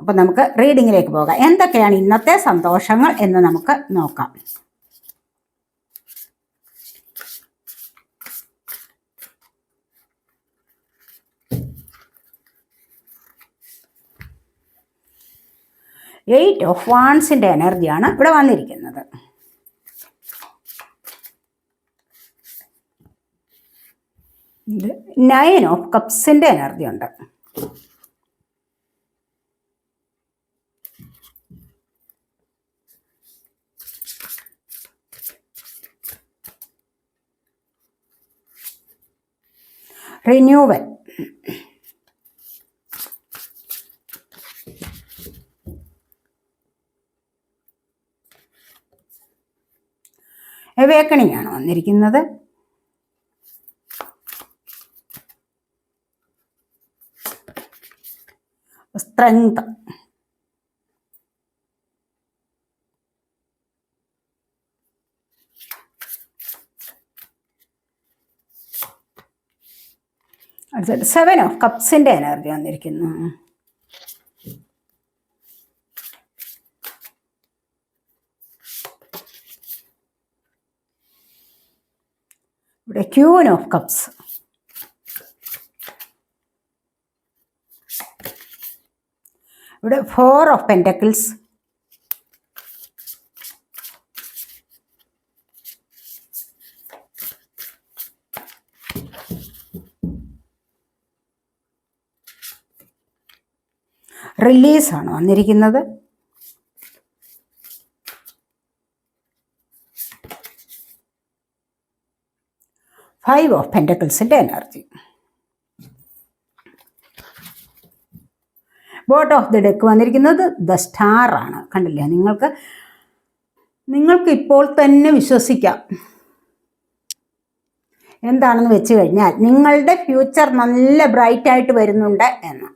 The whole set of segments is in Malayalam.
അപ്പോൾ നമുക്ക് റീഡിങ്ങിലേക്ക് പോകാം. എന്തൊക്കെയാണ് ഇന്നത്തെ സന്തോഷങ്ങൾ എന്ന് നമുക്ക് നോക്കാം. എയ്റ്റ് ഓഫ് വാൺസിന്റെ എനർജിയാണ് ഇവിടെ വന്നിരിക്കുന്നത്. നയൻ ഓഫ് കപ്സിന്റെ എനർജി ഉണ്ട് റിന്യൂവൽ ആണ് വന്നിരിക്കുന്നത്. സ്ട്രെങ്ത് സെവൻ ഓഫ് കപ്സിന്റെ എനർജി വന്നിരിക്കുന്നു. ഇവിടെ ക്യൂൻ ഓഫ് കപ്സ് ഇവിടെ ഫോർ ഓഫ് പെന്റക്കിൾസ് റിലീസാണ് വന്നിരിക്കുന്നത്. Five of പെന്റക്കിൾസിന്റെ energy bottom of the deck വന്നിരിക്കുന്നത് ദ സ്റ്റാർ ആണ്. കണ്ടില്ലേ? നിങ്ങൾക്ക് നിങ്ങൾക്ക് ഇപ്പോൾ തന്നെ വിശ്വസിക്കാം. എന്താണെന്ന് വെച്ച് കഴിഞ്ഞാൽ നിങ്ങളുടെ ഫ്യൂച്ചർ നല്ല ബ്രൈറ്റ് ആയിട്ട് വരുന്നുണ്ട് എന്ന്.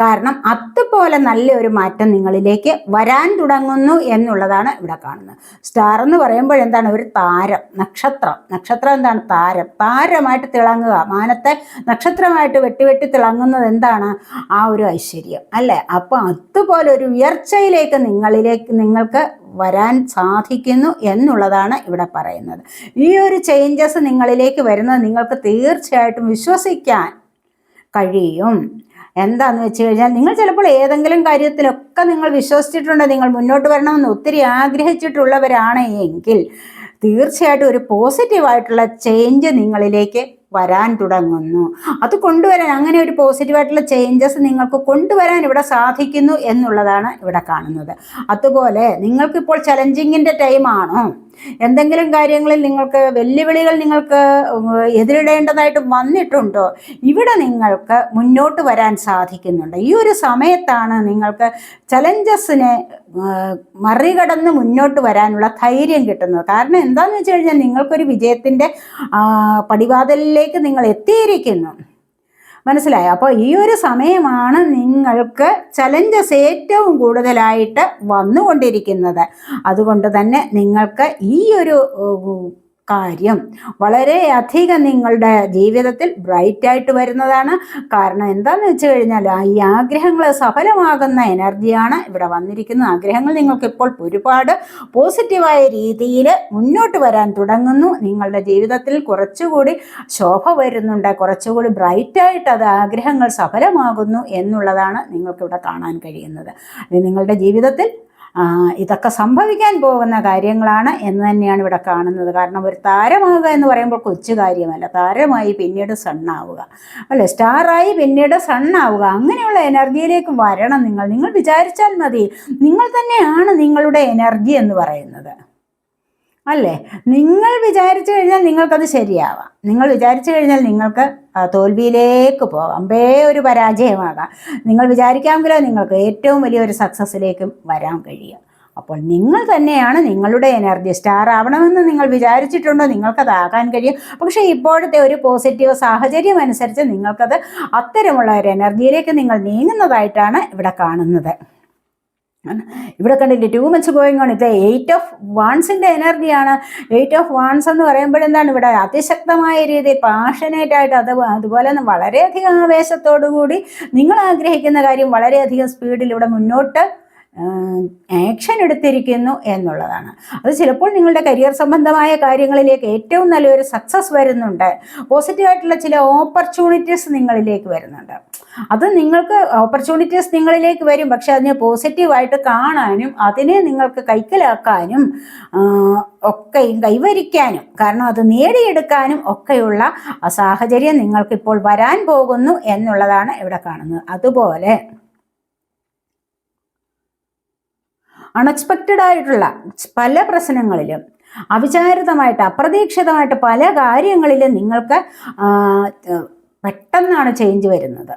കാരണം അതുപോലെ നല്ലൊരു മാറ്റം നിങ്ങളിലേക്ക് വരാൻ തുടങ്ങുന്നു എന്നുള്ളതാണ് ഇവിടെ കാണുന്നത്. സ്റ്റാർ എന്ന് പറയുമ്പോൾ എന്താണ്? ഒരു താരം നക്ഷത്രം. നക്ഷത്രം എന്താണ്? താരം. താരമായിട്ട് തിളങ്ങുക. മാനത്തെ നക്ഷത്രമായിട്ട് വെട്ടി വെട്ടി തിളങ്ങുന്നത് എന്താണ്? ആ ഒരു ഐശ്വര്യം അല്ലേ? അപ്പം അതുപോലെ ഒരു ഉയർച്ചയിലേക്ക് നിങ്ങളിലേക്ക് നിങ്ങൾക്ക് വരാൻ സാധിക്കുന്നു എന്നുള്ളതാണ് ഇവിടെ പറയുന്നത്. ഈ ഒരു ചേഞ്ചസ് നിങ്ങളിലേക്ക് വരുന്നത് നിങ്ങൾക്ക് തീർച്ചയായിട്ടും വിശ്വസിക്കാൻ കഴിയും. എന്താന്ന് വെച്ച് കഴിഞ്ഞാൽ നിങ്ങൾ ചിലപ്പോൾ ഏതെങ്കിലും കാര്യത്തിലൊക്കെ നിങ്ങൾ വിശ്വസിച്ചിട്ടുണ്ട് നിങ്ങൾ മുന്നോട്ട് വരണമെന്ന് ഒത്തിരി ആഗ്രഹിച്ചിട്ടുള്ളവരാണ് എങ്കിൽ തീർച്ചയായിട്ടും ഒരു പോസിറ്റീവായിട്ടുള്ള ചേഞ്ച് നിങ്ങളിലേക്ക് വരാൻ തുടങ്ങുന്നു. അത് കൊണ്ടുവരാൻ അങ്ങനെ ഒരു പോസിറ്റീവായിട്ടുള്ള ചേഞ്ചസ് നിങ്ങൾക്ക് കൊണ്ടുവരാൻ ഇവിടെ സാധിക്കുന്നു എന്നുള്ളതാണ് ഇവിടെ കാണുന്നത്. അതുപോലെ നിങ്ങൾക്കിപ്പോൾ ചലഞ്ചിങ്ങിന്റെ ടൈമാണോ എന്തെങ്കിലും കാര്യങ്ങളിൽ നിങ്ങൾക്ക് വെല്ലുവിളികൾ നിങ്ങൾക്ക് എതിരിടേണ്ടതായിട്ട് വന്നിട്ടുണ്ടോ? ഇവിടെ നിങ്ങൾക്ക് മുന്നോട്ട് വരാൻ സാധിക്കുന്നുണ്ട്. ഈ ഒരു സമയത്താണ് നിങ്ങൾക്ക് ചലഞ്ചസിനെ മറികടന്ന് മുന്നോട്ട് വരാനുള്ള ധൈര്യം കിട്ടുന്നത്. കാരണം എന്താണെന്ന് വെച്ച് കഴിഞ്ഞാൽ നിങ്ങൾക്കൊരു വിജയത്തിന്റെ പടിവാതിലിലേക്ക് നിങ്ങൾ എത്തിയിരിക്കുന്നു. മനസ്സിലായോ? അപ്പോൾ ഈ ഒരു സമയമാണ് നിങ്ങൾക്ക് ചലഞ്ചസ് ഏറ്റവും കൂടുതലായിട്ട് വന്നുകൊണ്ടിരിക്കുന്നത്. അതുകൊണ്ട് തന്നെ നിങ്ങൾക്ക് ഈ ഒരു കാര്യം. വളരെ അധികം നിങ്ങളുടെ ജീവിതത്തിൽ ബ്രൈറ്റായിട്ട് വരുന്നതാണ്. കാരണം എന്താണെന്ന് വെച്ച് കഴിഞ്ഞാൽ ഈ ആഗ്രഹങ്ങൾ സഫലമാകുന്ന എനർജിയാണ് ഇവിടെ വന്നിരിക്കുന്നത്. ആഗ്രഹങ്ങൾ നിങ്ങൾക്ക് ഇപ്പോൾ ഒരുപാട് പോസിറ്റീവായ രീതിയിൽ മുന്നോട്ട് വരാൻ തുടങ്ങുന്നു. നിങ്ങളുടെ ജീവിതത്തിൽ കുറച്ചുകൂടി ശോഭ വരുന്നുണ്ട്. കുറച്ചുകൂടി ബ്രൈറ്റായിട്ട് അത് ആഗ്രഹങ്ങൾ സഫലമാകുന്നു എന്നുള്ളതാണ് നിങ്ങൾക്കിവിടെ കാണാൻ കഴിയുന്നത്. നിങ്ങളുടെ ജീവിതത്തിൽ ഇതൊക്കെ സംഭവിക്കാൻ പോകുന്ന കാര്യങ്ങളാണ് എന്ന് തന്നെയാണ് ഇവിടെ കാണുന്നത്. കാരണം ഒരു താരമാവുക എന്ന് പറയുമ്പോൾ കൊച്ചു കാര്യമല്ല. താരമായി പിന്നീട് സണ്ണാവുക. അല്ലെ? സ്റ്റാറായി പിന്നീട് സണ്ണാവുക. അങ്ങനെയുള്ള എനർജിയിലേക്ക് വരണം നിങ്ങൾ. നിങ്ങൾ വിചാരിച്ചാൽ മതി. നിങ്ങൾ തന്നെയാണ് നിങ്ങളുടെ എനർജി എന്ന് പറയുന്നത്. അല്ലേ? നിങ്ങൾ വിചാരിച്ചു കഴിഞ്ഞാൽ നിങ്ങൾക്കത് ശരിയാവാം. നിങ്ങൾ വിചാരിച്ചു കഴിഞ്ഞാൽ നിങ്ങൾക്ക് തോൽവിയിലേക്ക് പോകാം അമ്പേ ഒരു പരാജയമാകാം. നിങ്ങൾ വിചാരിക്കാമെങ്കിലോ നിങ്ങൾക്ക് ഏറ്റവും വലിയൊരു സക്സസ്സിലേക്കും വരാൻ കഴിയുക അപ്പോൾ നിങ്ങൾ തന്നെയാണ് നിങ്ങളുടെ എനർജി സ്റ്റാർ ആവണമെന്ന് നിങ്ങൾ വിചാരിച്ചിട്ടുണ്ടോ? നിങ്ങൾക്കതാകാൻ കഴിയും. പക്ഷേ ഇപ്പോഴത്തെ ഒരു പോസിറ്റീവ് സാഹചര്യം അനുസരിച്ച് നിങ്ങൾക്കത് അത്തരമുള്ള ഒരു എനർജിയിലേക്ക് നിങ്ങൾ നീങ്ങുന്നതായിട്ടാണ് ഇവിടെ കാണുന്നത്. ഇവിടെ കണ്ടില്ലേ ടു മച്ച് ഗോയിങ് ഓൺ ഇത് എയ്റ്റ് ഓഫ് വാൺസിന്റെ എനർജിയാണ് എയ്റ്റ് ഓഫ് വാൺസ് എന്ന് പറയുമ്പോഴെന്താണ് ഇവിടെ അതിശക്തമായ രീതിയിൽ പാഷനേറ്റ് ആയിട്ട് അത് അതുപോലെ തന്നെ വളരെയധികം ആവേശത്തോടു കൂടി നിങ്ങൾ ആഗ്രഹിക്കുന്ന കാര്യം വളരെയധികം സ്പീഡിൽ ഇവിടെ മുന്നോട്ട് ആക്ഷൻ എടുത്തിരിക്കുന്നു എന്നുള്ളതാണ്. അത് ചിലപ്പോൾ നിങ്ങളുടെ കരിയർ സംബന്ധമായ കാര്യങ്ങളിലേക്ക് ഏറ്റവും നല്ലൊരു സക്സസ് വരുന്നുണ്ട്. പോസിറ്റീവായിട്ടുള്ള ചില ഓപ്പർച്യൂണിറ്റീസ് നിങ്ങളിലേക്ക് വരുന്നുണ്ട്. അത് നിങ്ങൾക്ക് ഓപ്പർച്യൂണിറ്റീസ് നിങ്ങളിലേക്ക് വരും. പക്ഷെ അതിനെ പോസിറ്റീവായിട്ട് കാണാനും അതിനെ നിങ്ങൾക്ക് കൈക്കലാക്കാനും ഒക്കെ ഒക്കെയും കൈവരിക്കാനും കാരണം അത് നേടിയെടുക്കാനും ഒക്കെയുള്ള സാഹചര്യം നിങ്ങൾക്കിപ്പോൾ വരാൻ പോകുന്നു എന്നുള്ളതാണ് ഇവിടെ കാണുന്നത്. അതുപോലെ അൺഎക്സ്പെക്റ്റഡ് ആയിട്ടുള്ള പല പ്രശ്നങ്ങളിലും അവിചാരിതമായിട്ട് അപ്രതീക്ഷിതമായിട്ട് പല കാര്യങ്ങളിലും നിങ്ങൾക്ക് പെട്ടെന്നാണ് ചേഞ്ച് വരുന്നത്.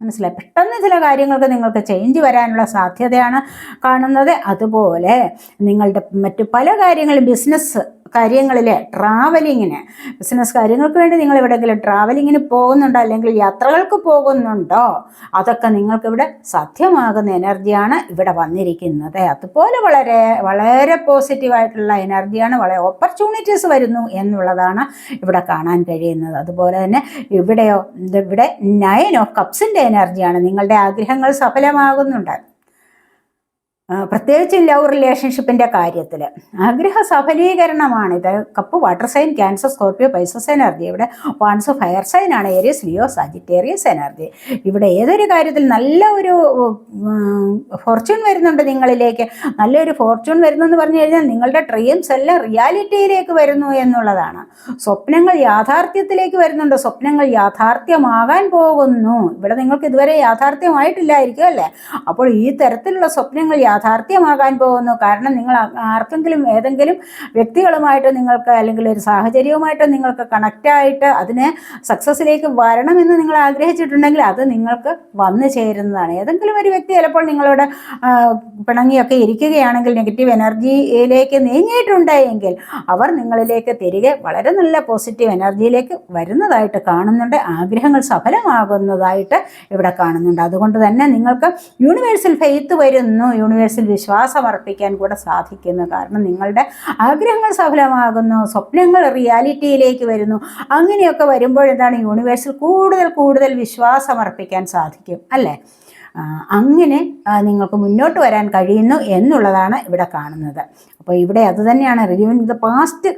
മനസ്സിലായി? പെട്ടെന്ന് ചില കാര്യങ്ങൾക്ക് നിങ്ങൾക്ക് ചേഞ്ച് വരാനുള്ള സാധ്യതയാണ് കാണുന്നത്. അതുപോലെ നിങ്ങളുടെ മറ്റു പല കാര്യങ്ങളും ബിസിനസ് കാര്യങ്ങളിൽ ട്രാവലിങ്ങിന് ബിസിനസ് കാര്യങ്ങൾക്ക് വേണ്ടി നിങ്ങൾ എവിടെയെങ്കിലും ട്രാവലിങ്ങിന് പോകുന്നുണ്ടോ? അല്ലെങ്കിൽ യാത്രകൾക്ക് പോകുന്നുണ്ടോ? അതൊക്കെ നിങ്ങൾക്കിവിടെ സാധ്യമാകുന്ന എനർജിയാണ് ഇവിടെ വന്നിരിക്കുന്നത്. അതുപോലെ വളരെ വളരെ പോസിറ്റീവായിട്ടുള്ള എനർജിയാണ് വളരെ ഓപ്പർച്യൂണിറ്റീസ് വരുന്നു എന്നുള്ളതാണ് ഇവിടെ കാണാൻ കഴിയുന്നത്. അതുപോലെ തന്നെ ഇവിടെയോ ഇവിടെ നയൻ ഓഫ് കപ്സിന്റെ എനർജിയാണ് നിങ്ങളുടെ ആഗ്രഹങ്ങൾ സഫലമാകുന്നുണ്ട്. പ്രത്യേകിച്ച് ലവ് റിലേഷൻഷിപ്പിന്റെ കാര്യത്തിൽ ആഗ്രഹ സഫലീകരണമാണിത് cup water sign Cancer Scorpio Pisces energy. ഇവിടെ വാൺസ് ഫയർ സൈൻ ആണ് ഏരിയസ് ലിയോ സാജിറ്റേറിയസ് എനർജി. ഇവിടെ ഏതൊരു കാര്യത്തിൽ നല്ല ഒരു ഫോർച്യൂൺ വരുന്നുണ്ട് നിങ്ങളിലേക്ക്. നല്ലൊരു ഫോർച്യൂൺ വരുന്നെന്ന് പറഞ്ഞു കഴിഞ്ഞാൽ നിങ്ങളുടെ ഡ്രീംസ് എല്ലാം റിയാലിറ്റിയിലേക്ക് വരുന്നു എന്നുള്ളതാണ്. സ്വപ്നങ്ങൾ യാഥാർത്ഥ്യത്തിലേക്ക് വരുന്നുണ്ട്. സ്വപ്നങ്ങൾ യാഥാർത്ഥ്യമാകാൻ പോകുന്നു. ഇവിടെ നിങ്ങൾക്ക് ഇതുവരെ യാഥാർത്ഥ്യമായിട്ടില്ലായിരിക്കും അല്ലേ? അപ്പോൾ ഈ തരത്തിലുള്ള സ്വപ്നങ്ങൾ യാഥാർത്ഥ്യമാകാൻ പോകുന്നു. കാരണം നിങ്ങൾ ആർക്കെങ്കിലും ഏതെങ്കിലും വ്യക്തികളുമായിട്ട് നിങ്ങൾക്ക് അല്ലെങ്കിൽ ഒരു സാഹചര്യവുമായിട്ട് നിങ്ങൾക്ക് കണക്റ്റായിട്ട് അതിനെ സക്സസ്സിലേക്ക് വരണമെന്ന് നിങ്ങൾ ആഗ്രഹിച്ചിട്ടുണ്ടെങ്കിൽ അത് നിങ്ങൾക്ക് വന്നു ചേരുന്നതാണ്. ഏതെങ്കിലും ഒരു വ്യക്തി ചിലപ്പോൾ നിങ്ങളോട് പിണങ്ങിയൊക്കെ ഇരിക്കുകയാണെങ്കിൽ നെഗറ്റീവ് എനർജിയിലേക്ക് നീങ്ങിയിട്ടുണ്ട് എങ്കിൽ അവർ നിങ്ങളിലേക്ക് തിരികെ വളരെ നല്ല പോസിറ്റീവ് എനർജിയിലേക്ക് വരുന്നതായിട്ട് കാണുന്നുണ്ട്. ആഗ്രഹങ്ങൾ സഫലമാകുന്നതായിട്ട് ഇവിടെ കാണുന്നുണ്ട്. അതുകൊണ്ട് തന്നെ നിങ്ങൾക്ക് യൂണിവേഴ്സൽ ഫെയ്ത്ത് വരുന്നു. യൂണിവേഴ്സൽ വിശ്വാസം അർപ്പിക്കാൻ കൂടെ സാധിക്കുന്നു കാരണം നിങ്ങളുടെ ആഗ്രഹങ്ങൾ സഫലമാകുന്നു സ്വപ്നങ്ങൾ റിയാലിറ്റിയിലേക്ക് വരുന്നു. അങ്ങനെയൊക്കെ വരുമ്പോൾ എന്താണ് യൂണിവേഴ്സിൽ കൂടുതൽ കൂടുതൽ വിശ്വാസം അർപ്പിക്കാൻ സാധിക്കും അല്ലേ? അങ്ങനെ നിങ്ങൾക്ക് മുന്നോട്ട് വരാൻ കഴിയുന്നു എന്നുള്ളതാണ് ഇവിടെ കാണുന്നത്. അപ്പോൾ ഇവിടെ അതുതന്നെയാണ് റിവ്യൂവിൻ ദ പാസ്റ്റ്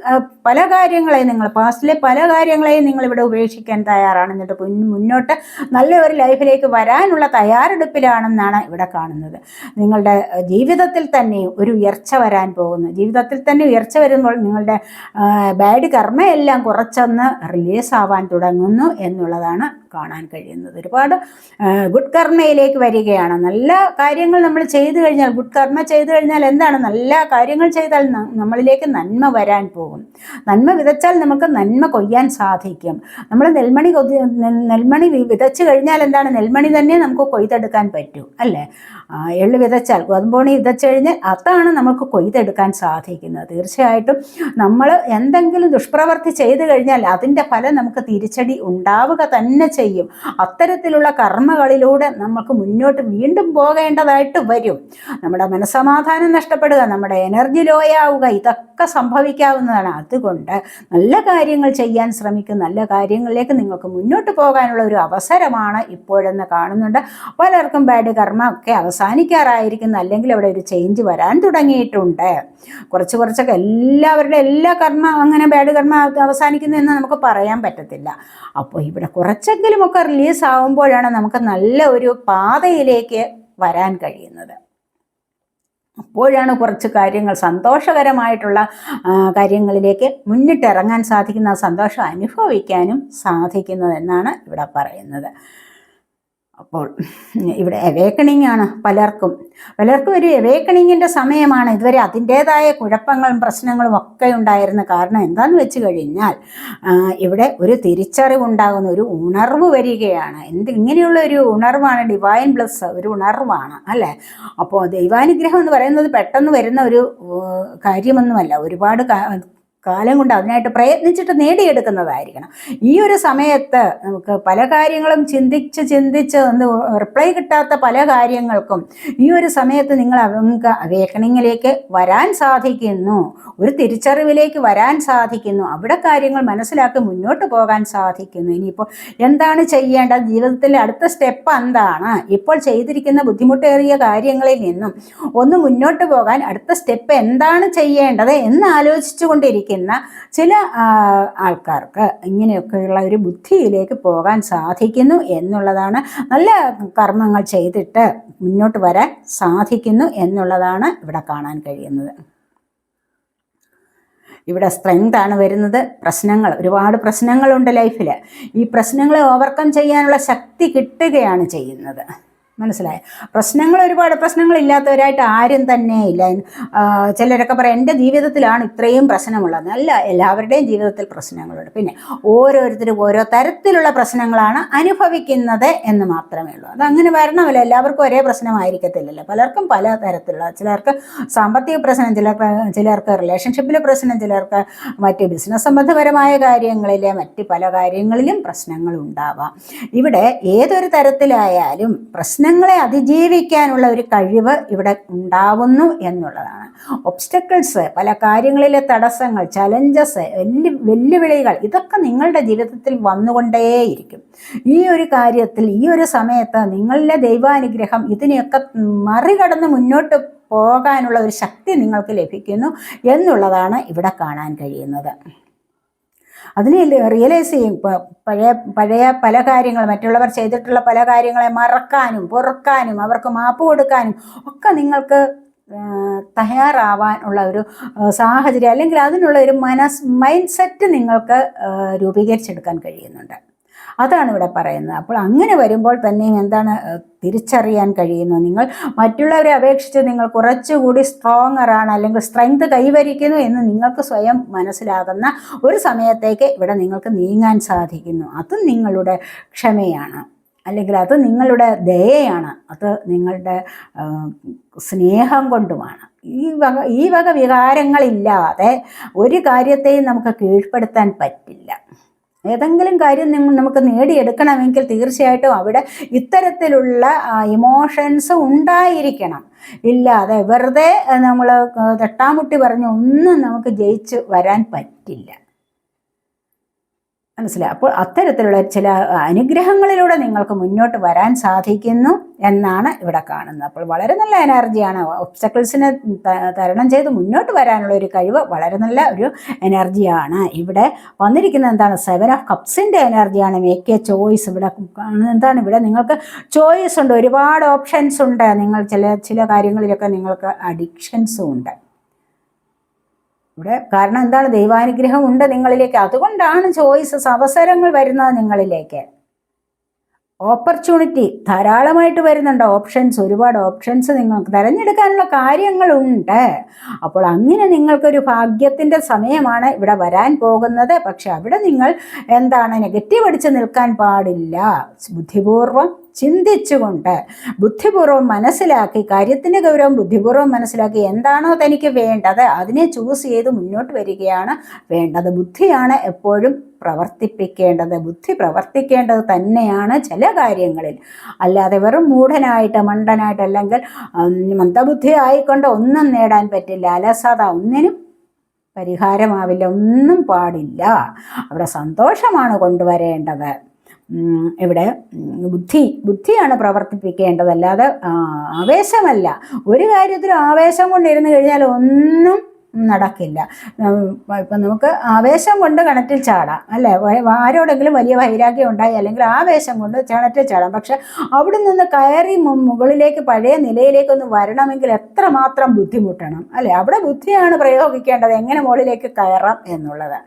പല കാര്യങ്ങളെയും നിങ്ങൾ പാസ്റ്റിലെ പല കാര്യങ്ങളെയും നിങ്ങൾ ഇവിടെ ഉപേക്ഷിക്കാൻ തയ്യാറാണ്. എന്നിട്ട് മുന്നോട്ട് നല്ല ഒരു ലൈഫിലേക്ക് വരാനുള്ള തയ്യാറെടുപ്പിലാണെന്നാണ് ഇവിടെ കാണുന്നത്. നിങ്ങളുടെ ജീവിതത്തിൽ തന്നെ ഒരു ഉയർച്ച വരാൻ പോകുന്നു. ജീവിതത്തിൽ തന്നെ ഉയർച്ച വരുമ്പോൾ നിങ്ങളുടെ ബാഡ് കർമ്മയെല്ലാം കുറച്ചൊന്ന് റിലീസ് ആവാൻ തുടങ്ങുന്നു എന്നുള്ളതാണ് കാണാൻ കഴിയുന്നത്. ഒരുപാട് ഗുഡ് കർമ്മയിലേക്ക് വരികയാണ്. നല്ല കാര്യങ്ങൾ നമ്മൾ ചെയ്തു കഴിഞ്ഞാൽ ഗുഡ് കർമ്മ ചെയ്തു കഴിഞ്ഞാൽ എന്താണ്? നല്ല കാര്യങ്ങൾ ചെയ്താൽ നമ്മളിലേക്ക് നന്മ വരാൻ പോകും നന്മ വിതച്ചാൽ നമുക്ക് നന്മ കൊയ്യാൻ സാധിക്കും. നമ്മൾ നെൽമണി കൊതി നെൽമണി വിതച്ചു കഴിഞ്ഞാൽ എന്താണ്? നെൽമണി തന്നെ നമുക്ക് കൊയ്തെടുക്കാൻ പറ്റും അല്ലേ? എള്ളു വിതച്ചാൽ ഗോതമ്പോണി വിതച്ചു കഴിഞ്ഞാൽ അതാണ് നമുക്ക് കൊയ്തെടുക്കാൻ സാധിക്കുന്നത്. തീർച്ചയായിട്ടും നമ്മൾ എന്തെങ്കിലും ദുഷ്പ്രവർത്തി ചെയ്തു കഴിഞ്ഞാൽ അതിന്റെ ഫലം നമുക്ക് തിരിച്ചടി ഉണ്ടാവുക തന്നെ ചെയ്യും. അത്തരത്തിലുള്ള കർമ്മകളിലൂടെ നമുക്ക് മുന്നോട്ട് വീണ്ടും പോകേണ്ടതായിട്ട് വരും. നമ്മുടെ മനസമാധാനം നഷ്ടപ്പെടുക നമ്മുടെ എനർജി ലോയാവുക ഇതൊക്കെ സംഭവിക്കാവുന്നതാണ്. അതുകൊണ്ട് നല്ല കാര്യങ്ങൾ ചെയ്യാൻ ശ്രമിക്കും നല്ല കാര്യങ്ങളിലേക്ക് നിങ്ങൾക്ക് മുന്നോട്ട് പോകാനുള്ള ഒരു അവസരമാണ് ഇപ്പോഴെന്ന് കാണുന്നുണ്ട്. പലർക്കും ബാഡ് കർമ്മ ഒക്കെ അവസാനിക്കാറായിരിക്കുന്നു അല്ലെങ്കിൽ അവിടെ ഒരു ചേഞ്ച് വരാൻ തുടങ്ങിയിട്ടുണ്ട്. കുറച്ച് കുറച്ചൊക്കെ എല്ലാവരുടെ എല്ലാ കർമ്മ അങ്ങനെ ബാഡ് കർമ്മ അവസാനിക്കുന്നു എന്ന് നമുക്ക് പറയാൻ പറ്റത്തില്ല. അപ്പോൾ ഇവിടെ കുറച്ചെങ്കിലുമൊക്കെ റിലീസ് ആവുമ്പോഴാണ് നമുക്ക് നല്ല ഒരു പാതയിലേക്ക് വരാൻ കഴിയുന്നത്. അപ്പോഴാണ് കുറച്ച് കാര്യങ്ങൾ സന്തോഷകരമായിട്ടുള്ള കാര്യങ്ങളിലേക്ക് മുന്നിട്ടിറങ്ങാൻ സാധിക്കുന്ന സന്തോഷം അനുഭവിക്കാനും സാധിക്കുന്നതെന്നാണ് ഇവിടെ പറയുന്നത്. അപ്പോൾ ഇവിടെ അവേക്കണിങ് ആണ് പലർക്കും. പലർക്കും ഒരു അവേക്കണിങ്ങിന്റെ സമയമാണ്. ഇതുവരെ അതിന്റേതായ കുഴപ്പങ്ങളും പ്രശ്നങ്ങളും ഒക്കെ ഉണ്ടായിരുന്ന കാരണം എന്താണെന്ന് വെച്ച് കഴിഞ്ഞാൽ ഇവിടെ ഒരു തിരിച്ചറിവുണ്ടാകുന്ന ഒരു ഉണർവ് വരികയാണ്. എന്ത് ഇങ്ങനെയുള്ള ഒരു ഉണർവാണ് ഡിവൈൻ ബ്ലസ് ഒരു ഉണർവാണ് അല്ലേ? അപ്പോൾ ദൈവാനുഗ്രഹം എന്ന് പറയുന്നത് പെട്ടെന്ന് വരുന്ന ഒരു കാര്യമൊന്നുമല്ല. ഒരുപാട് കാലം കൊണ്ട് അതിനായിട്ട് പ്രയത്നിച്ചിട്ട് നേടിയെടുക്കുന്നതായിരിക്കണം. ഈ ഒരു സമയത്ത് നമുക്ക് പല കാര്യങ്ങളും ചിന്തിച്ച് ചിന്തിച്ച് റിപ്ലൈ കിട്ടാത്ത പല കാര്യങ്ങൾക്കും ഈ ഒരു സമയത്ത് നിങ്ങൾ അവങ്ങൾക്ക് അവേക്കണിങ്ങിലേക്ക് വരാൻ സാധിക്കുന്നു ഒരു തിരിച്ചറിവിലേക്ക് വരാൻ സാധിക്കുന്നു അവിടെ കാര്യങ്ങൾ മനസ്സിലാക്കി മുന്നോട്ട് പോകാൻ സാധിക്കുന്നു. ഇനിയിപ്പോൾ എന്താണ് ചെയ്യേണ്ടത്? ജീവിതത്തിലെ അടുത്ത സ്റ്റെപ്പ് എന്താണ്? ഇപ്പോൾ ചെയ്തിരിക്കുന്ന ബുദ്ധിമുട്ടേറിയ കാര്യങ്ങളിൽ നിന്നും ഒന്ന് മുന്നോട്ട് പോകാൻ അടുത്ത സ്റ്റെപ്പ് എന്താണ് ചെയ്യേണ്ടത് എന്ന് ആലോചിച്ചു കൊണ്ടിരിക്കുന്ന ചില ആൾക്കാർക്ക് ഇങ്ങനെയൊക്കെയുള്ള ഒരു ബുദ്ധിയിലേക്ക് പോകാൻ സാധിക്കുന്നു എന്നുള്ളതാണ് നല്ല കർമ്മങ്ങൾ ചെയ്തിട്ട് മുന്നോട്ട് വരാൻ സാധിക്കുന്നു എന്നുള്ളതാണ് ഇവിടെ കാണാൻ കഴിയുന്നത്. ഇവിടെ സ്ട്രെങ്ത് ആണ് വരുന്നത്. പ്രശ്നങ്ങൾ ഒരുപാട് പ്രശ്നങ്ങളുണ്ട് ലൈഫിൽ ഈ പ്രശ്നങ്ങളെ ഓവർകം ചെയ്യാനുള്ള ശക്തി കിട്ടുകയാണ് ചെയ്യുന്നത്. മനസ്സിലായോ. പ്രശ്നങ്ങൾ ഒരുപാട് പ്രശ്നങ്ങൾ ഇല്ലാത്തവരായിട്ട് ആരും തന്നെ ഇല്ല. ചിലരൊക്കെ പറയാം എന്റെ ജീവിതത്തിലാണ് ഇത്രയും പ്രശ്നമുള്ളത്. അല്ല എല്ലാവരുടെയും ജീവിതത്തിൽ പ്രശ്നങ്ങളുണ്ട്. പിന്നെ ഓരോരുത്തരും ഓരോ തരത്തിലുള്ള പ്രശ്നങ്ങളാണ് അനുഭവിക്കുന്നത് എന്ന് മാത്രമേ ഉള്ളൂ. അത് അങ്ങനെ വരണമല്ലോ. എല്ലാവർക്കും ഒരേ പ്രശ്നമായിരിക്കത്തില്ലല്ലോ. പലർക്കും പല തരത്തിലുള്ള ചിലർക്ക് സാമ്പത്തിക പ്രശ്നം ചിലർക്ക് ചിലർക്ക് റിലേഷൻഷിപ്പിലെ പ്രശ്നം ചിലർക്ക് മറ്റ് ബിസിനസ് സംബന്ധപരമായ കാര്യങ്ങളിലെ മറ്റ് പല കാര്യങ്ങളിലും പ്രശ്നങ്ങൾ ഉണ്ടാവാം. ഇവിടെ ഏതൊരു തരത്തിലായാലും പ്രശ്നങ്ങളെ അതിജീവിക്കാനുള്ള ഒരു കഴിവ് ഇവിടെ ഉണ്ടാവുന്നു എന്നുള്ളതാണ്. ഒബ്സ്റ്റക്കിൾസ് പല കാര്യങ്ങളിലെ തടസ്സങ്ങൾ ചലഞ്ചസ് വെല്ലു വെല്ലുവിളികൾ ഇതൊക്കെ നിങ്ങളുടെ ജീവിതത്തിൽ വന്നുകൊണ്ടേയിരിക്കും. ഈ ഒരു കാര്യത്തിൽ ഈ ഒരു സമയത്ത് നിങ്ങളിലെ ദൈവാനുഗ്രഹം ഇതിനെയൊക്കെ മറികടന്ന് മുന്നോട്ട് പോകാനുള്ള ഒരു ശക്തി നിങ്ങൾക്ക് ലഭിക്കുന്നു എന്നുള്ളതാണ് ഇവിടെ കാണാൻ കഴിയുന്നത്. അതിനെ റിയലൈസ് ചെയ്യും? പഴയ പഴയ പല കാര്യങ്ങൾ മറ്റുള്ളവർ ചെയ്തിട്ടുള്ള പല കാര്യങ്ങളെ മറക്കാനും പൊറുക്കാനും അവർക്ക് മാപ്പ് കൊടുക്കാനും ഒക്കെ നിങ്ങൾക്ക് തയ്യാറാവാൻ ഉള്ള ഒരു സാഹചര്യം അല്ലെങ്കിൽ അതിനുള്ള ഒരു മനസ് മൈൻഡ് സെറ്റ് നിങ്ങൾക്ക് രൂപീകരിച്ചെടുക്കാൻ കഴിയുന്നുണ്ട്. അതാണ് ഇവിടെ പറയുന്നത്. അപ്പോൾ അങ്ങനെ വരുമ്പോൾ തന്നെ എന്താണ് തിരിച്ചറിയാൻ കഴിയുന്നു. നിങ്ങൾ മറ്റുള്ളവരെ അപേക്ഷിച്ച് നിങ്ങൾ കുറച്ചുകൂടി സ്ട്രോങ്ങർ ആണ് അല്ലെങ്കിൽ സ്ട്രെങ്ത് കൈവരിക്കുന്നു എന്ന് നിങ്ങൾക്ക് സ്വയം മനസ്സിലാകുന്ന ഒരു സമയത്തേക്ക് ഇവിടെ നിങ്ങൾക്ക് നീങ്ങാൻ സാധിക്കുന്നു. അത് നിങ്ങളുടെ ക്ഷമയാണ്. അല്ലെങ്കിൽ അത് നിങ്ങളുടെ ദയയാണ്. അത് നിങ്ങളുടെ സ്നേഹം കൊണ്ടുമാണ്. ഈ വക ഈ വക വികാരങ്ങളില്ലാതെ ഒരു കാര്യത്തെയും നമുക്ക് കീഴ്പ്പെടുത്താൻ പറ്റില്ല. ഏതെങ്കിലും കാര്യം നിങ്ങൾ നമുക്ക് നേടിയെടുക്കണമെങ്കിൽ തീർച്ചയായിട്ടും അവിടെ ഇത്തരത്തിലുള്ള ഇമോഷൻസ് ഉണ്ടായിരിക്കണം. ഇല്ലാതെ വെറുതെ നമ്മൾ തട്ടാമുട്ടി പറഞ്ഞ് ഒന്നും നമുക്ക് ജയിച്ച് വരാൻ പറ്റില്ല. മനസ്സിലായി. അപ്പോൾ അത്തരത്തിലുള്ള ചില അനുഗ്രഹങ്ങളിലൂടെ നിങ്ങൾക്ക് മുന്നോട്ട് വരാൻ സാധിക്കുന്നു എന്നാണ് ഇവിടെ കാണുന്നത്. അപ്പോൾ വളരെ നല്ല എനർജിയാണ് ഒബ്സ്റ്റക്കിൾസിനെ തരണം ചെയ്ത് മുന്നോട്ട് വരാനുള്ള ഒരു കഴിവ് വളരെ നല്ല ഒരു എനർജിയാണ് ഇവിടെ വന്നിരിക്കുന്നത് എന്താണ്? സെവൻ ഓഫ് കപ്സിന്റെ എനർജിയാണ് മേക്ക് എ ചോയ്സ് ഇവിടെ എന്താണ്? ഇവിടെ നിങ്ങൾക്ക് ചോയ്സ് ഉണ്ട്. ഒരുപാട് ഓപ്ഷൻസ് ഉണ്ട്. നിങ്ങൾ ചില ചില കാര്യങ്ങളിലൊക്കെ നിങ്ങൾക്ക് അഡിക്ഷൻസും ഉണ്ട്. ഇവിടെ കാരണം എന്താണ്? ദൈവാനുഗ്രഹം ഉണ്ട് നിങ്ങളിലേക്ക്. അതുകൊണ്ടാണ് ചോയ്സസ് അവസരങ്ങൾ വരുന്നത് നിങ്ങളിലേക്ക്. ഓപ്പർച്യൂണിറ്റി ധാരാളമായിട്ട് വരുന്നുണ്ട്. ഓപ്ഷൻസ് ഒരുപാട് ഓപ്ഷൻസ് നിങ്ങൾക്ക് തിരഞ്ഞെടുക്കാനുള്ള കാര്യങ്ങളുണ്ട്. അപ്പോൾ അങ്ങനെ നിങ്ങൾക്കൊരു ഭാഗ്യത്തിന്റെ സമയമാണ് ഇവിടെ വരാൻ പോകുന്നത്. പക്ഷെ അവിടെ നിങ്ങൾ എന്താണ്? നെഗറ്റീവ് അടിച്ച് നിൽക്കാൻ പാടില്ല. ബുദ്ധിപൂർവം ചിന്തിച്ചുകൊണ്ട് ബുദ്ധിപൂർവം മനസ്സിലാക്കി കാര്യത്തിന്റെ ഗൗരവം ബുദ്ധിപൂർവം മനസ്സിലാക്കി എന്താണോ തനിക്ക് വേണ്ടത് അതിനെ ചൂസ് ചെയ്ത് മുന്നോട്ട് വരികയാണ് വേണ്ടത്. ബുദ്ധിയാണ് എപ്പോഴും പ്രവർത്തിപ്പിക്കേണ്ടത്. ബുദ്ധി പ്രവർത്തിക്കേണ്ടത് തന്നെയാണ് ചില കാര്യങ്ങളിൽ. അല്ലാതെ വെറും മൂഢനായിട്ട് മണ്ടനായിട്ട് അല്ലെങ്കിൽ മന്ദബുദ്ധി ആയിക്കൊണ്ട് ഒന്നും നേടാൻ പറ്റില്ല. അലസത ഒന്നിനും പരിഹാരമാവില്ല. ഒന്നും പാടില്ല. അവിടെ സന്തോഷമാണ് കൊണ്ടുവരേണ്ടത്. ഇവിടെ ബുദ്ധി ബുദ്ധിയാണ് പ്രവർത്തിപ്പിക്കേണ്ടതല്ലാതെ ആവേശമല്ല. ഒരു കാര്യത്തിലും ആവേശം കൊണ്ടിരുന്ന് കഴിഞ്ഞാൽ ഒന്നും നടക്കില്ല. ഇപ്പം നമുക്ക് ആവേശം കൊണ്ട് കിണറ്റിൽ ചാടാം അല്ലേ? ആരോടെങ്കിലും വലിയ വൈരാഗ്യം ഉണ്ടായി അല്ലെങ്കിൽ ആവേശം കൊണ്ട് കിണറ്റിൽ ചാടാം. പക്ഷെ അവിടെ നിന്ന് കയറി മുകളിലേക്ക് പഴയ നിലയിലേക്കൊന്ന് വരണമെങ്കിൽ എത്ര എത്രമാത്രം ബുദ്ധിമുട്ടണം അല്ലേ? അവിടെ ബുദ്ധിയാണ് പ്രയോഗിക്കേണ്ടത് എങ്ങനെ മുകളിലേക്ക് കയറാം എന്നുള്ളത്.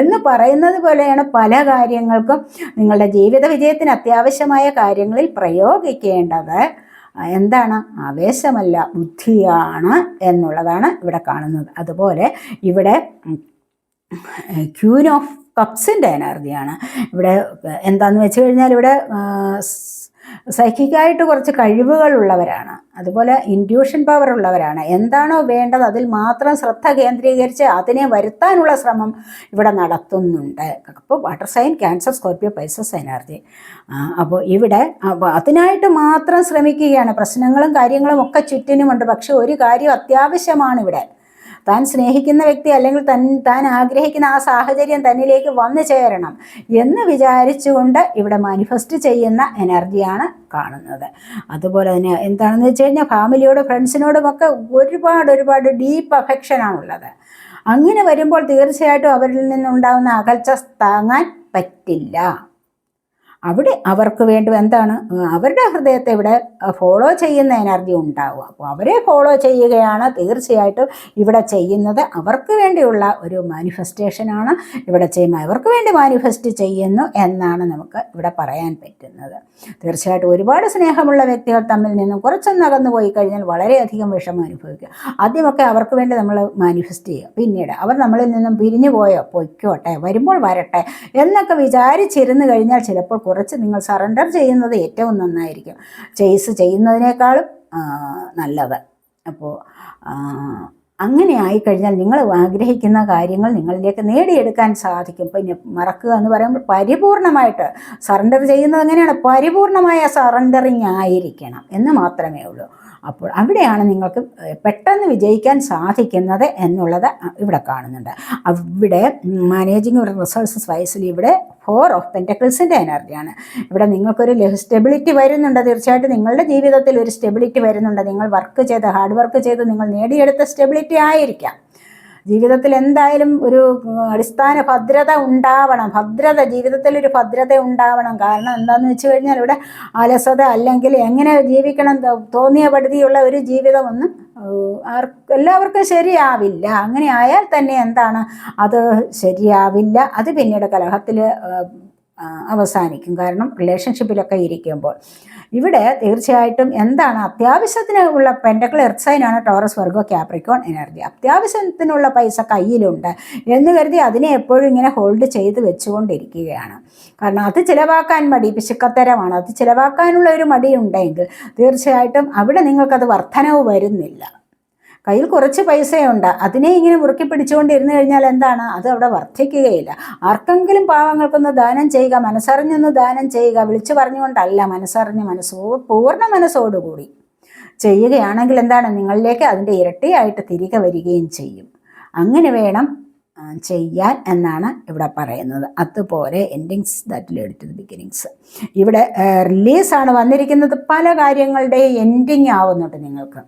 എന്ന് പറയുന്നത് പോലെയാണ് പല കാര്യങ്ങൾക്കും നിങ്ങളുടെ ജീവിത വിജയത്തിന് അത്യാവശ്യമായ കാര്യങ്ങളിൽ പ്രയോഗിക്കേണ്ടത്. എന്താണ്? ആവേശമല്ല ബുദ്ധിയാണ് എന്നുള്ളതാണ് ഇവിടെ കാണുന്നത്. അതുപോലെ ഇവിടെ ക്യൂൻ ഓഫ് കപ്സിന്റെ എനർജിയാണ്. ഇവിടെ എന്താന്ന് വെച്ച് കഴിഞ്ഞാൽ ഇവിടെ സൈക്കിക്കായിട്ട് കുറച്ച് കഴിവുകളുള്ളവരാണ്. അതുപോലെ ഇൻഡ്യൂഷൻ പവർ ഉള്ളവരാണ് എന്താണോ വേണ്ടത് അതിൽ മാത്രം ശ്രദ്ധ കേന്ദ്രീകരിച്ച് അതിനെ വരുത്താനുള്ള ശ്രമം ഇവിടെ നടത്തുന്നുണ്ട്. അപ്പോൾ water sign Cancer Scorpio Pisces energy. അപ്പോൾ ഇവിടെ അതിനായിട്ട് മാത്രം ശ്രമിക്കുകയാണ്. പ്രശ്നങ്ങളും കാര്യങ്ങളും ഒക്കെ ചുറ്റിനുമുണ്ട്. പക്ഷേ ഒരു കാര്യം അത്യാവശ്യമാണ് ഇവിടെ. താൻ സ്നേഹിക്കുന്ന വ്യക്തി അല്ലെങ്കിൽ തൻ താൻ ആഗ്രഹിക്കുന്ന ആ സാഹചര്യം തന്നിലേക്ക് വന്നു ചേരണം എന്ന് വിചാരിച്ചുകൊണ്ട് ഇവിടെ മാനിഫെസ്റ്റ് ചെയ്യുന്ന എനർജിയാണ് കാണുന്നത്. അതുപോലെ തന്നെ എന്താണെന്ന് വെച്ച് കഴിഞ്ഞാൽ ഫാമിലിയോട് ഫ്രണ്ട്സിനോടും ഒക്കെ ഒരുപാട് ഒരുപാട് ഡീപ്പ് അഫെക്ഷനാണുള്ളത് അങ്ങനെ വരുമ്പോൾ തീർച്ചയായിട്ടും അവരിൽ നിന്നുണ്ടാകുന്ന അകൽച്ച താങ്ങാൻ പറ്റില്ല. അവിടെ അവർക്ക് വേണ്ടി എന്താണ്? അവരുടെ ഹൃദയത്തെ ഇവിടെ ഫോളോ ചെയ്യുന്ന എനർജി ഉണ്ടാവുക. അപ്പോൾ അവരെ ഫോളോ ചെയ്യുകയാണ് തീർച്ചയായിട്ടും ഇവിടെ ചെയ്യുന്നത്. അവർക്ക് വേണ്ടിയുള്ള ഒരു മാനിഫെസ്റ്റേഷനാണ് ഇവിടെ ചെയ്യുന്നത്. അവർക്ക് വേണ്ടി മാനിഫെസ്റ്റ് ചെയ്യുന്നു എന്നാണ് നമുക്ക് ഇവിടെ പറയാൻ പറ്റുന്നത്. തീർച്ചയായിട്ടും ഒരുപാട് സ്നേഹമുള്ള വ്യക്തികൾ തമ്മിൽ നിന്നും കുറച്ചൊന്ന് അകന്നു പോയി കഴിഞ്ഞാൽ വളരെയധികം വിഷമം അനുഭവിക്കുക. ആദ്യമൊക്കെ അവർക്ക് വേണ്ടി നമ്മൾ മാനിഫെസ്റ്റ് ചെയ്യുക. പിന്നീട് അവർ നമ്മളിൽ നിന്നും പിരിഞ്ഞു പോയോ? പൊയ്ക്കോട്ടെ വരുമ്പോൾ വരട്ടെ എന്നൊക്കെ വിചാരിച്ചിരുന്നു കഴിഞ്ഞാൽ ചിലപ്പോൾ കുറച്ച് നിങ്ങൾ സറണ്ടർ ചെയ്യുന്നത് ഏറ്റവും നന്നായിരിക്കും. ചെയ്സ് ചെയ്യുന്നതിനേക്കാളും നല്ലത്. അപ്പോൾ അങ്ങനെ ആയിക്കഴിഞ്ഞാൽ നിങ്ങൾ ആഗ്രഹിക്കുന്ന കാര്യങ്ങൾ നിങ്ങളിലേക്ക് നേടിയെടുക്കാൻ സാധിക്കും. പിന്നെ മറക്കുക എന്ന് പറയുമ്പോൾ പരിപൂർണമായിട്ട് സറണ്ടർ ചെയ്യുന്നത് എങ്ങനെയാണ്? പരിപൂർണമായ സറണ്ടറിങ് ആയിരിക്കണം എന്ന് മാത്രമേ ഉള്ളൂ. അപ്പോൾ അവിടെയാണ് നിങ്ങൾക്ക് പെട്ടെന്ന് വിജയിക്കാൻ സാധിക്കുന്നത് എന്നുള്ളത് ഇവിടെ കാണുന്നുണ്ട്. അവിടെ മാനേജിങ് റിസോഴ്സസ് വൈസിൽ ഇവിടെ ഫോർ ഓഫ് പെന്റക്കിൾസിന്റെ എനർജിയാണ് ഇവിടെ നിങ്ങൾക്കൊരു സ്റ്റെബിലിറ്റി വരുന്നുണ്ട് തീർച്ചയായിട്ടും നിങ്ങളുടെ ജീവിതത്തിൽ ഒരു സ്റ്റെബിലിറ്റി വരുന്നുണ്ട്. നിങ്ങൾ വർക്ക് ചെയ്ത് ഹാർഡ് വർക്ക് ചെയ്ത് നിങ്ങൾ നേടിയെടുത്ത സ്റ്റെബിലിറ്റി ആയിരിക്കാം. ജീവിതത്തിൽ എന്തായാലും ഒരു അടിസ്ഥാന ഭദ്രത ഉണ്ടാവണം. ഭദ്രത ജീവിതത്തിൽ ഒരു ഭദ്രത ഉണ്ടാവണം. കാരണം എന്താണെന്ന് വെച്ച് കഴിഞ്ഞാൽ ഇവിടെ അലസത അല്ലെങ്കിൽ എങ്ങനെ ജീവിക്കണം തോന്നിയ പടുതിയുള്ള ഒരു ജീവിതമൊന്നും ആർക്ക് എല്ലാവർക്കും ശരിയാവില്ല. അങ്ങനെ ആയാൽ തന്നെ എന്താണ്? അത് ശരിയാവില്ല. അത് പിന്നീട് കലഹത്തിൽ അവസാനിക്കും. കാരണം റിലേഷൻഷിപ്പിലൊക്കെ ഇരിക്കുമ്പോൾ. ഇവിടെ തീർച്ചയായിട്ടും എന്താണ്? അത്യാവശ്യത്തിന് ഉള്ള പെൻഡക്കിൾ എർസൈനാണ് ടോറസ് വർഗോ ക്യാപ്രിക്കോൺ എനർജി അത്യാവശ്യത്തിനുള്ള പൈസ കയ്യിലുണ്ട് എന്ന് കരുതി അതിനെ എപ്പോഴും ഇങ്ങനെ ഹോൾഡ് ചെയ്ത് വെച്ചുകൊണ്ടിരിക്കുകയാണ്. കാരണം അത് ചിലവാക്കാൻ മടി പിശുക്കത്തരമാണ്. അത് ചിലവാക്കാനുള്ള ഒരു മടി ഉണ്ടെങ്കിൽ തീർച്ചയായിട്ടും അവിടെ നിങ്ങൾക്കത് വർധനവ് വരുന്നില്ല. കയ്യിൽ കുറച്ച് പൈസയുണ്ട്. അതിനെ ഇങ്ങനെ മുറുക്കി പിടിച്ചുകൊണ്ടിരുന്നു കഴിഞ്ഞാൽ എന്താണ്? അത് അവിടെ വർദ്ധിക്കുകയില്ല. ആർക്കെങ്കിലും പാവങ്ങൾക്കൊന്ന് ദാനം ചെയ്യുക മനസ്സറിഞ്ഞൊന്ന് ദാനം ചെയ്യുക വിളിച്ചു പറഞ്ഞുകൊണ്ടല്ല മനസ്സറിഞ്ഞ് മനസ്സോ പൂർണ മനസ്സോടുകൂടി ചെയ്യുകയാണെങ്കിൽ എന്താണ്? നിങ്ങളിലേക്ക് അതിന്റെ ഇരട്ടിയായിട്ട് തിരികെ വരികയും ചെയ്യും. അങ്ങനെ വേണം ചെയ്യാൻ എന്നാണ് ഇവിടെ പറയുന്നത്. അതുപോലെ endings that led to beginnings ഇവിടെ റിലീസാണ് വന്നിരിക്കുന്നത്. പല കാര്യങ്ങളുടെയും എൻഡിങ് ആവുന്നുണ്ട് നിങ്ങൾക്ക്.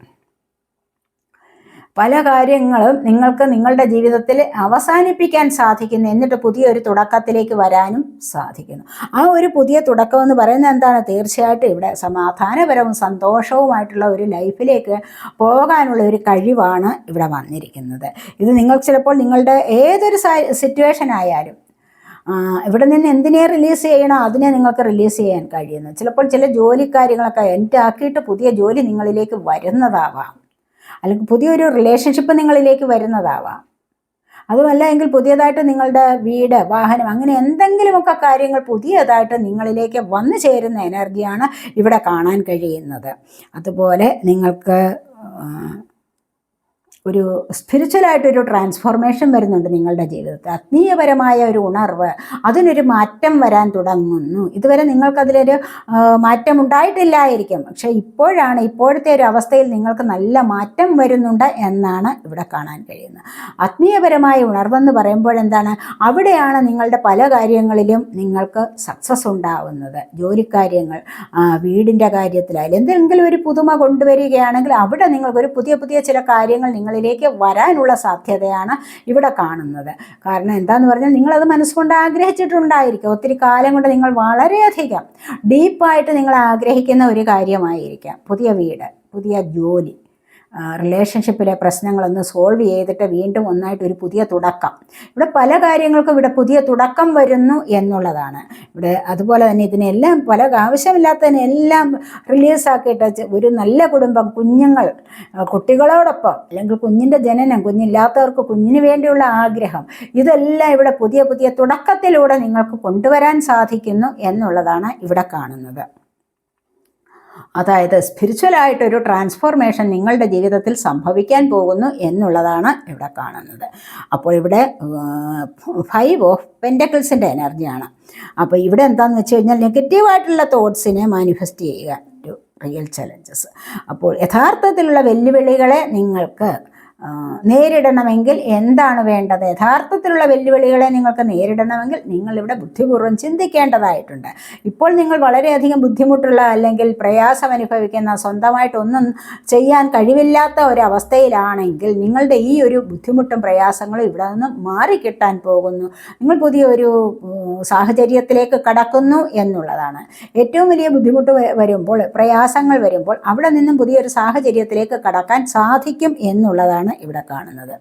പല കാര്യങ്ങളും നിങ്ങൾക്ക് നിങ്ങളുടെ ജീവിതത്തിൽ അവസാനിപ്പിക്കാൻ സാധിക്കുന്നു എന്നിട്ട് പുതിയൊരു തുടക്കത്തിലേക്ക് വരാനും സാധിക്കുന്നു. ആ ഒരു പുതിയ തുടക്കം എന്ന് പറയുന്നത് എന്താണ്? തീർച്ചയായിട്ടും ഇവിടെ സമാധാനപരവും സന്തോഷവുമായിട്ടുള്ള ഒരു ലൈഫിലേക്ക് പോകാനുള്ള ഒരു കഴിവാണ് ഇവിടെ വന്നിരിക്കുന്നത്. ഇത് നിങ്ങൾ ചിലപ്പോൾ നിങ്ങളുടെ ഏതൊരു സിറ്റുവേഷൻ ആയാലും ഇവിടെ നിന്ന് എന്തിനെ റിലീസ് ചെയ്യണോ അതിനെ നിങ്ങൾക്ക് റിലീസ് ചെയ്യാൻ കഴിയുന്നു. ചിലപ്പോൾ ചില ജോലി കാര്യങ്ങളൊക്കെ എന്റെ ആക്കിയിട്ട് പുതിയ ജോലി നിങ്ങളിലേക്ക് വരുന്നതാവാം. അല്ലെങ്കിൽ പുതിയൊരു റിലേഷൻഷിപ്പ് നിങ്ങളിലേക്ക് വരുന്നതാവാം. അതുമല്ല എങ്കിൽ പുതിയതായിട്ട് നിങ്ങളുടെ വീട് വാഹനം അങ്ങനെ എന്തെങ്കിലുമൊക്കെ കാര്യങ്ങൾ പുതിയതായിട്ട് നിങ്ങളിലേക്ക് വന്നു ചേരുന്ന എനർജിയാണ് ഇവിടെ കാണാൻ കഴിയുന്നത്. അതുപോലെ നിങ്ങൾക്ക് ഒരു സ്പിരിച്വലായിട്ടൊരു ട്രാൻസ്ഫോർമേഷൻ വരുന്നുണ്ട് നിങ്ങളുടെ ജീവിതത്തിൽ. ആത്മീയപരമായ ഒരു ഉണർവ് അതിനൊരു മാറ്റം വരാൻ തുടങ്ങുന്നു. ഇതുവരെ നിങ്ങൾക്കതിലൊരു മാറ്റം ഉണ്ടായിട്ടില്ലായിരിക്കും പക്ഷേ ഇപ്പോഴാണ് ഇപ്പോഴത്തെ ഒരു അവസ്ഥയിൽ നിങ്ങൾക്ക് നല്ല മാറ്റം വരുന്നുണ്ട് എന്നാണ് ഇവിടെ കാണാൻ കഴിയുന്നത്. ആത്മീയപരമായ ഉണർവെന്ന് പറയുമ്പോൾ എന്താണ് അവിടെയാണ് നിങ്ങളുടെ പല കാര്യങ്ങളിലും നിങ്ങൾക്ക് സക്സസ് ഉണ്ടാവുന്നത്. ജോലിക്കാര്യങ്ങൾ വീടിന്റെ കാര്യത്തിലായാലും എന്തെങ്കിലും ഒരു പുതുമ കൊണ്ടുവരികയാണെങ്കിൽ അവിടെ നിങ്ങൾക്കൊരു പുതിയ പുതിയ ചില കാര്യങ്ങൾ നിങ്ങൾ നിങ്ങളിലേക്ക് വരാനുള്ള സാധ്യതയാണ് ഇവിടെ കാണുന്നത്. കാരണം എന്താന്ന് പറഞ്ഞാൽ നിങ്ങളത് മനസ്സുകൊണ്ട് ആഗ്രഹിച്ചിട്ടുണ്ടായിരിക്കും. ഒത്തിരി കാലം കൊണ്ട് നിങ്ങൾ വളരെയധികം ഡീപ്പായിട്ട് നിങ്ങൾ ആഗ്രഹിക്കുന്ന ഒരു കാര്യമായിരിക്കാം. പുതിയ വീട് പുതിയ ജോലി റിലേഷൻഷിപ്പിലെ പ്രശ്നങ്ങളൊന്ന് സോൾവ് ചെയ്തിട്ട് വീണ്ടും ഒന്നായിട്ട് ഒരു പുതിയ തുടക്കം. ഇവിടെ പല കാര്യങ്ങൾക്കും ഇവിടെ പുതിയ തുടക്കം വരുന്നു എന്നുള്ളതാണ്. ഇവിടെ അതുപോലെ തന്നെ ഇതിനെല്ലാം പല ആവശ്യമില്ലാത്തതിനെല്ലാം റിലീസാക്കിയിട്ട് ഒരു നല്ല കുടുംബം കുഞ്ഞുങ്ങൾ കുട്ടികളോടൊപ്പം അല്ലെങ്കിൽ കുഞ്ഞിന്റെ ജനനം കുഞ്ഞില്ലാത്തവർക്ക് കുഞ്ഞിന് വേണ്ടിയുള്ള ആഗ്രഹം ഇതെല്ലാം ഇവിടെ പുതിയ പുതിയ തുടക്കത്തിലൂടെ നിങ്ങൾക്ക് കൊണ്ടുവരാൻ സാധിക്കുന്നു എന്നുള്ളതാണ് ഇവിടെ കാണുന്നത്. അതായത് സ്പിരിച്വലായിട്ടൊരു ട്രാൻസ്ഫോർമേഷൻ നിങ്ങളുടെ ജീവിതത്തിൽ സംഭവിക്കാൻ പോകുന്നു എന്നുള്ളതാണ് ഇവിടെ കാണുന്നത്. അപ്പോൾ ഇവിടെ ഫൈവ് ഓഫ് പെന്റക്കിൾസിന്റെ എനർജിയാണ് അപ്പോൾ ഇവിടെ എന്താണെന്ന് വെച്ച് കഴിഞ്ഞാൽ നെഗറ്റീവായിട്ടുള്ള തോട്ട്സിനെ മാനിഫെസ്റ്റ് ചെയ്യുക. ഒരു റിയൽ ചലഞ്ചസ് അപ്പോൾ യഥാർത്ഥത്തിലുള്ള വെല്ലുവിളികളെ നിങ്ങൾക്ക് നേരിടണമെങ്കിൽ എന്താണ് വേണ്ടത്? യഥാർത്ഥത്തിലുള്ള വെല്ലുവിളികളെ നിങ്ങൾക്ക് നേരിടണമെങ്കിൽ നിങ്ങളിവിടെ ബുദ്ധിപൂർവം ചിന്തിക്കേണ്ടതായിട്ടുണ്ട്. ഇപ്പോൾ നിങ്ങൾ വളരെയധികം ബുദ്ധിമുട്ടുള്ള അല്ലെങ്കിൽ പ്രയാസം അനുഭവിക്കുന്ന സ്വന്തമായിട്ടൊന്നും ചെയ്യാൻ കഴിവില്ലാത്ത ഒരവസ്ഥയിലാണെങ്കിൽ നിങ്ങളുടെ ഈ ഒരു ബുദ്ധിമുട്ടും പ്രയാസങ്ങളും ഇവിടെ നിന്ന് മാറിക്കിട്ടാൻ പോകുന്നു. നിങ്ങൾ പുതിയ ഒരു സാഹചര്യത്തിലേക്ക് കടക്കുന്നു എന്നുള്ളതാണ്. ഏറ്റവും വലിയ ബുദ്ധിമുട്ട് വരുമ്പോൾ പ്രയാസങ്ങൾ വരുമ്പോൾ അവിടെ നിന്നും പുതിയൊരു സാഹചര്യത്തിലേക്ക് കടക്കാൻ സാധിക്കും എന്നുള്ളതാണ് ഇവിടെ കാണുന്നത്.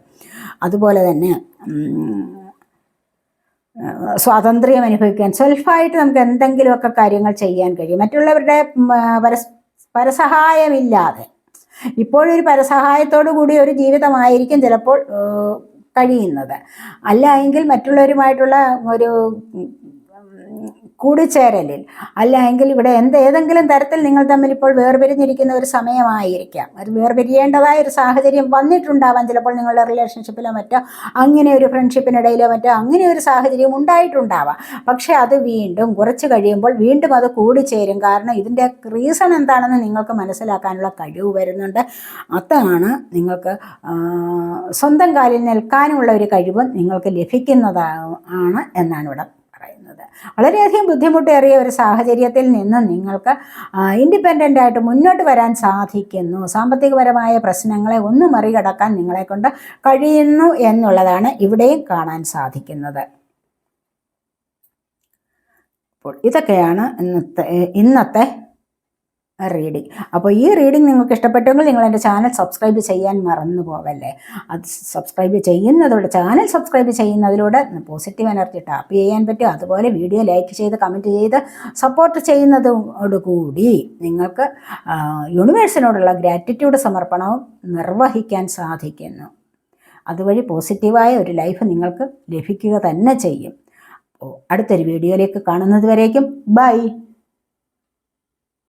അതുപോലെ തന്നെ സ്വാതന്ത്ര്യം അനുഭവിക്കാൻ സെൽഫായിട്ട് നമുക്ക് എന്തെങ്കിലുമൊക്കെ കാര്യങ്ങൾ ചെയ്യാൻ കഴിയും. മറ്റുള്ളവരുടെ പരസ് പരസഹായമില്ലാതെ. ഇപ്പോഴൊരു പരസഹായത്തോടു കൂടി ഒരു ജീവിതമായിരിക്കും ചിലപ്പോൾ കഴിയുന്നത്. അല്ല എങ്കിൽ മറ്റുള്ളവരുമായിട്ടുള്ള ഒരു കൂടിച്ചേരലിൽ. അല്ല എങ്കിൽ ഇവിടെ എന്ത് ഏതെങ്കിലും തരത്തിൽ നിങ്ങൾ തമ്മിൽ ഇപ്പോൾ വേർപിരിഞ്ഞിരിക്കുന്ന ഒരു സമയമായിരിക്കാം. അത് വേർപിരിയേണ്ടതായ ഒരു സാഹചര്യം വന്നിട്ടുണ്ടാവാം. ചിലപ്പോൾ നിങ്ങളുടെ റിലേഷൻഷിപ്പിലോ മറ്റോ അങ്ങനെ ഒരു ഫ്രണ്ട്ഷിപ്പിനിടയിലോ മറ്റോ അങ്ങനെ ഒരു സാഹചര്യം ഉണ്ടായിട്ടുണ്ടാവാം. പക്ഷേ അത് വീണ്ടും കുറച്ച് കഴിയുമ്പോൾ വീണ്ടും അത് കൂടിച്ചേരും. കാരണം ഇതിന്റെ റീസൺ എന്താണെന്ന് നിങ്ങൾക്ക് മനസ്സിലാക്കാനുള്ള കഴിവ് വരുന്നുണ്ട്. അതാണ് നിങ്ങൾക്ക് സ്വന്തം കാലിൽ നിൽക്കാനുള്ള ഒരു കഴിവ് നിങ്ങൾക്ക് ലഭിക്കുന്നതാണ് എന്നാണ് ഇവിടെ വളരെയധികം ബുദ്ധിമുട്ടേറിയ ഒരു സാഹചര്യത്തിൽ നിന്ന് നിങ്ങൾക്ക് ഇൻഡിപെൻഡന്റ് ആയിട്ട് മുന്നോട്ട് വരാൻ സാധിക്കുന്നു. സാമ്പത്തികപരമായ പ്രശ്നങ്ങളെ ഒന്ന് മറികടക്കാൻ നിങ്ങളെ കൊണ്ട് കഴിയുന്നു എന്നുള്ളതാണ് ഇവിടെയും കാണാൻ സാധിക്കുന്നത്. അപ്പോൾ ഇതൊക്കെയാണ് ഇന്നത്തെ ഇന്നത്തെ റീഡിങ് അപ്പോൾ ഈ റീഡിംഗ് നിങ്ങൾക്ക് ഇഷ്ടപ്പെട്ടെങ്കിൽ നിങ്ങൾ എന്റെ ചാനൽ സബ്സ്ക്രൈബ് ചെയ്യാൻ മറന്നു പോകല്ലേ അത് സബ്സ്ക്രൈബ് ചെയ്യുന്നതിലൂടെ ചാനൽ സബ്സ്ക്രൈബ് ചെയ്യുന്നതിലൂടെ പോസിറ്റീവ് എനർജി ടാപ്പ് ചെയ്യാൻ പറ്റും. അതുപോലെ വീഡിയോ ലൈക്ക് ചെയ്ത് കമന്റ് ചെയ്ത് സപ്പോർട്ട് ചെയ്യുന്നതോടുകൂടി നിങ്ങൾക്ക് യൂണിവേഴ്സിനോടുള്ള ഗ്രാറ്റിറ്റ്യൂഡ് സമർപ്പണവും നിർവഹിക്കാൻ സാധിക്കുന്നു. അതുവഴി പോസിറ്റീവായ ഒരു ലൈഫ് നിങ്ങൾക്ക് ലഭിക്കുക തന്നെ ചെയ്യും. അടുത്തൊരു വീഡിയോയിലേക്ക് കാണുന്നത് വരേക്കും ബൈ